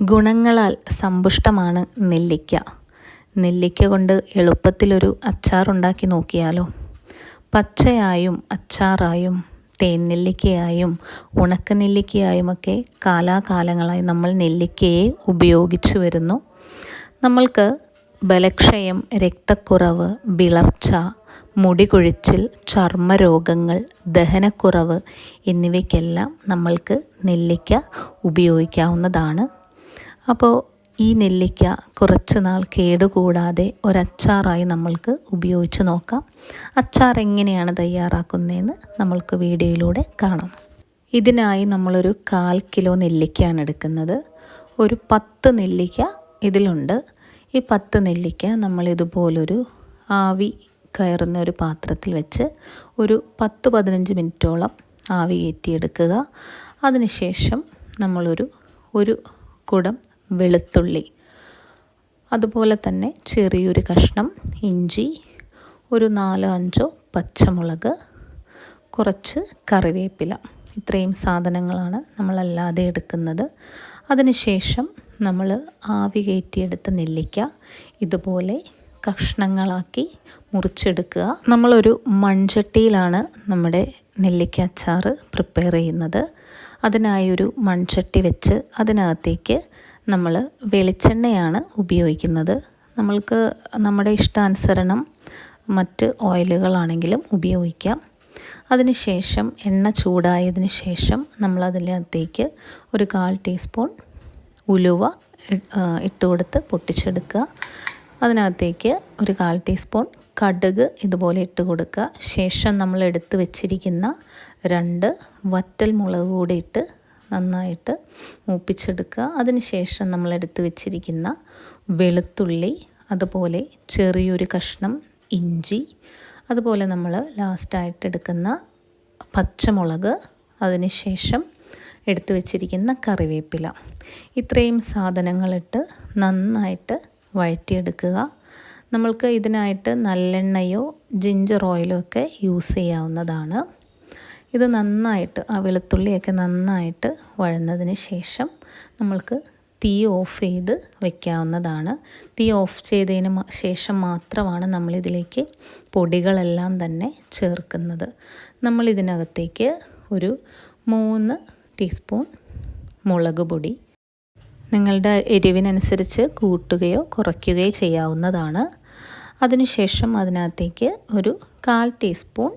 ഗുണങ്ങളാൽ സമ്പുഷ്ടമാണ് നെല്ലിക്ക. നെല്ലിക്ക കൊണ്ട് എളുപ്പത്തിലൊരു അച്ചാറുണ്ടാക്കി നോക്കിയാലോ? പച്ചയായും അച്ചാറായും തേൻ നെല്ലിക്കയായും ഉണക്ക നെല്ലിക്കയായുമൊക്കെ കാലാകാലങ്ങളായി നമ്മൾ നെല്ലിക്കയെ ഉപയോഗിച്ചു വരുന്നു. നമ്മൾക്ക് ബലക്ഷയം രക്തക്കുറവ് വിളർച്ച മുടി കൊഴിച്ചിൽ ചർമ്മരോഗങ്ങൾ ദഹനക്കുറവ് എന്നിവയ്ക്കെല്ലാം നമ്മൾക്ക് നെല്ലിക്ക ഉപയോഗിക്കാവുന്നതാണ്. അപ്പോൾ ഈ നെല്ലിക്ക കുറച്ച് നാൾ കേടുകൂടാതെ ഒരച്ചാറായി നമ്മൾക്ക് ഉപയോഗിച്ച് നോക്കാം. അച്ചാർ എങ്ങനെയാണ് തയ്യാറാക്കുന്നതെന്ന് നമ്മൾക്ക് വീഡിയോയിലൂടെ കാണാം. ഇതിനായി നമ്മളൊരു കാൽ കിലോ നെല്ലിക്കയാണ് എടുക്കുന്നത്. ഒരു പത്ത് നെല്ലിക്ക ഇതിലുണ്ട്. ഈ പത്ത് നെല്ലിക്ക നമ്മൾ ഇതുപോലൊരു ആവി കയറുന്ന ഒരു പാത്രത്തിൽ വെച്ച് ഒരു പത്ത് പതിനഞ്ച് മിനിറ്റോളം ആവി കയറ്റിയെടുക്കുക. അതിനുശേഷം നമ്മളൊരു ഒരു കുടം വെളുത്തുള്ളി. അതുപോലെ തന്നെ ചെറിയൊരു കഷ്ണം ഇഞ്ചി ഒരു നാലോ അഞ്ചോ പച്ചമുളക് കുറച്ച് കറിവേപ്പില. ഇത്രയും സാധനങ്ങളാണ് നമ്മളല്ലാതെ എടുക്കുന്നത്. അതിനുശേഷം നമ്മൾ ആവി കയറ്റിയെടുത്ത നെല്ലിക്ക ഇതുപോലെ കഷ്ണങ്ങളാക്കി മുറിച്ചെടുക്കുക. നമ്മളൊരു മൺചട്ടിയിലാണ് നമ്മുടെ നെല്ലിക്ക അച്ചാർ പ്രിപ്പയർ ചെയ്യുന്നത്. അതിനായി ഒരു മൺചട്ടി വെച്ച് അതിനകത്തേക്ക് നമ്മൾ വെളിച്ചെണ്ണയാണ് ഉപയോഗിക്കുന്നത്. നമ്മൾക്ക് നമ്മുടെ ഇഷ്ടാനുസരണം മറ്റ് ഓയിലുകളാണെങ്കിലും ഉപയോഗിക്കാം. അതിനുശേഷം എണ്ണ ചൂടായതിന് ശേഷം നമ്മൾ അതിനകത്തേക്ക് ഒരു കാൽ ടീസ്പൂൺ ഉലുവ ഇട്ട് കൊടുത്ത് പൊട്ടിച്ചെടുക്കുക. അതിനകത്തേക്ക് ഒരു കാൽ ടീസ്പൂൺ കടുക് ഇതുപോലെ ഇട്ട് കൊടുക്കുക ശേഷം നമ്മൾ എടുത്ത് വെച്ചിരിക്കുന്ന രണ്ട് വറ്റൽ മുളക് കൂടി ഇട്ട് നന്നായിട്ട് മൂപ്പിച്ചെടുക്കുക. അതിനുശേഷം നമ്മൾ എടുത്ത് വെച്ചിരിക്കുന്ന വെളുത്തുള്ളി അതുപോലെ ചെറിയൊരു കഷ്ണം ഇഞ്ചി അതുപോലെ നമ്മൾ ലാസ്റ്റായിട്ട് എടുക്കുന്ന പച്ചമുളക് അതിനുശേഷം എടുത്തു വെച്ചിരിക്കുന്ന കറിവേപ്പില. ഇത്രയും സാധനങ്ങളിട്ട് നന്നായിട്ട് വഴറ്റിയെടുക്കുക. നമ്മൾക്ക് ഇതിനായിട്ട് നല്ലെണ്ണയോ ജിഞ്ചർ ഓയിലോ ഒക്കെ യൂസ് ചെയ്യാവുന്നതാണ്. ഇത് നന്നായിട്ട് ആ വെളുത്തുള്ളിയൊക്കെ നന്നായിട്ട് വഴന്നതിന് ശേഷം നമ്മൾക്ക് തീ ഓഫ് ചെയ്ത് വയ്ക്കാവുന്നതാണ് തീ ഓഫ് ചെയ്തതിന് ശേഷം മാത്രമാണ് നമ്മളിതിലേക്ക് പൊടികളെല്ലാം തന്നെ ചേർക്കുന്നത്. നമ്മൾ ഇതിനകത്തേക്ക് ഒരു മൂന്ന് ടീസ്പൂൺ മുളക് പൊടി. നിങ്ങളുടെ എരിവിനനുസരിച്ച് കൂട്ടുകയോ കുറയ്ക്കുകയോ ചെയ്യാവുന്നതാണ്. അതിനുശേഷം അതിനകത്തേക്ക് ഒരു കാൽ ടീസ്പൂൺ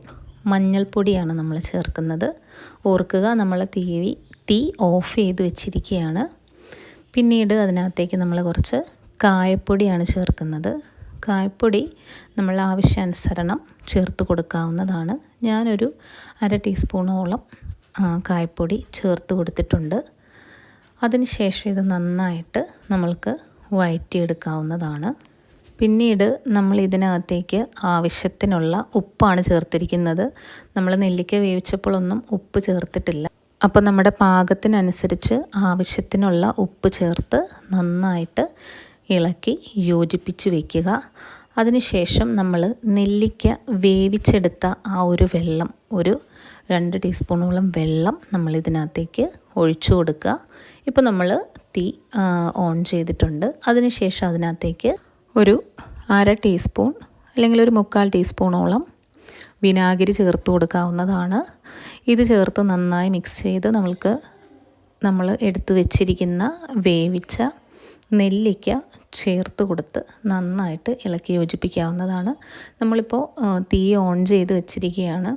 മഞ്ഞൾപ്പൊടിയാണ് നമ്മൾ ചേർക്കുന്നത്. ഓർക്കുക നമ്മൾ തീ തീ ഓഫ് ചെയ്ത് വെച്ചിരിക്കുകയാണ്. പിന്നീട് അതിനകത്തേക്ക് നമ്മൾ കുറച്ച് കായപ്പൊടിയാണ് ചേർക്കുന്നത്. കായപ്പൊടി നമ്മൾ ആവശ്യാനുസരണം ചേർത്ത് കൊടുക്കാവുന്നതാണ്. ഞാനൊരു അര ടീസ്പൂണോളം കായപ്പൊടി ചേർത്ത് കൊടുത്തിട്ടുണ്ട്. അതിനുശേഷം ഇത് നന്നായിട്ട് നമ്മൾക്ക് വഴറ്റിയെടുക്കാവുന്നതാണ്. പിന്നീട് നമ്മൾ ഇതിനകത്തേക്ക് ആവശ്യത്തിനുള്ള ഉപ്പാണ് ചേർത്തിരിക്കുന്നത്. നമ്മൾ നെല്ലിക്ക വേവിച്ചപ്പോഴൊന്നും ഉപ്പ് ചേർത്തിട്ടില്ല. അപ്പോൾ നമ്മുടെ പാകത്തിനനുസരിച്ച് ആവശ്യത്തിനുള്ള ഉപ്പ് ചേർത്ത് നന്നായിട്ട് ഇളക്കി യോജിപ്പിച്ച് വയ്ക്കുക അതിനുശേഷം നമ്മൾ നെല്ലിക്ക വേവിച്ചെടുത്ത ആ ഒരു വെള്ളം ഒരു രണ്ട് ടീസ്പൂണോളം വെള്ളം നമ്മൾ ഇതിനകത്തേക്ക് ഒഴിച്ചു കൊടുക്കുക. ഇപ്പോൾ നമ്മൾ തീ ഓൺ ചെയ്തിട്ടുണ്ട്. അതിനുശേഷം അതിനകത്തേക്ക് ഒരു അര ടീസ്പൂൺ അല്ലെങ്കിൽ ഒരു മുക്കാൽ ടീസ്പൂണോളം വിനാഗിരി ചേർത്ത് കൊടുക്കാവുന്നതാണ്. ഇത് ചേർത്ത് നന്നായി മിക്സ് ചെയ്ത് നമ്മൾക്ക് നമ്മൾ എടുത്തു വെച്ചിരിക്കുന്ന വേവിച്ച നെല്ലിക്ക ചേർത്ത് കൊടുത്ത് നന്നായിട്ട് ഇളക്കി യോജിപ്പിക്കാവുന്നതാണ്. നമ്മളിപ്പോൾ തീ ഓൺ ചെയ്ത് വെച്ചിരിക്കുകയാണ്.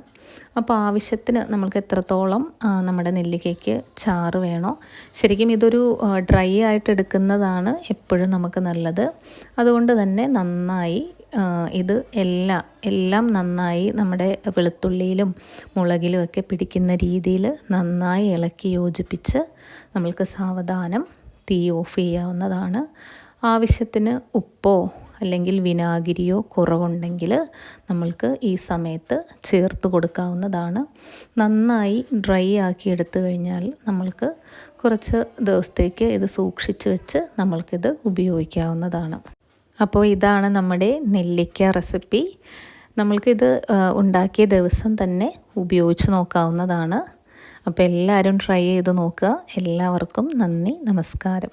അപ്പോൾ ആവശ്യത്തിന് നമ്മൾക്ക് എത്രത്തോളം നമ്മുടെ നെല്ലിക്കയ്ക്ക് ചാറ് വേണോ? ശരിക്കും ഇതൊരു ഡ്രൈ ആയിട്ട് എടുക്കുന്നതാണ് എപ്പോഴും നമുക്ക് നല്ലത്. അതുകൊണ്ട് തന്നെ നന്നായി ഇത് എല്ലാം എല്ലാം നന്നായി നമ്മുടെ വെളുത്തുള്ളിയിലും മുളകിലും ഒക്കെ പിടിക്കുന്ന രീതിയിൽ നന്നായി ഇളക്കി യോജിപ്പിച്ച് നമ്മൾക്ക് സാവധാനം തീ ഓഫ് ചെയ്യാവുന്നതാണ് ആവശ്യത്തിന് ഉപ്പോ അല്ലെങ്കിൽ വിനാഗിരിയോ കുറവുണ്ടെങ്കിൽ നമ്മൾക്ക് ഈ സമയത്ത് ചേർത്ത് കൊടുക്കാവുന്നതാണ്. നന്നായി ഡ്രൈ ആക്കി എടുത്തു കഴിഞ്ഞാൽ നമ്മൾക്ക് കുറച്ച് ദിവസത്തേക്ക് ഇത് സൂക്ഷിച്ച് വെച്ച് നമ്മൾക്കിത് ഉപയോഗിക്കാവുന്നതാണ്. അപ്പോൾ ഇതാണ് നമ്മുടെ നെല്ലിക്ക റെസിപ്പി. നമ്മൾക്കിത് ഉണ്ടാക്കിയ ദിവസം തന്നെ ഉപയോഗിച്ച് നോക്കാവുന്നതാണ്. അപ്പോൾ എല്ലാവരും ട്രൈ ചെയ്ത് നോക്കുക. എല്ലാവർക്കും നന്ദി നമസ്കാരം.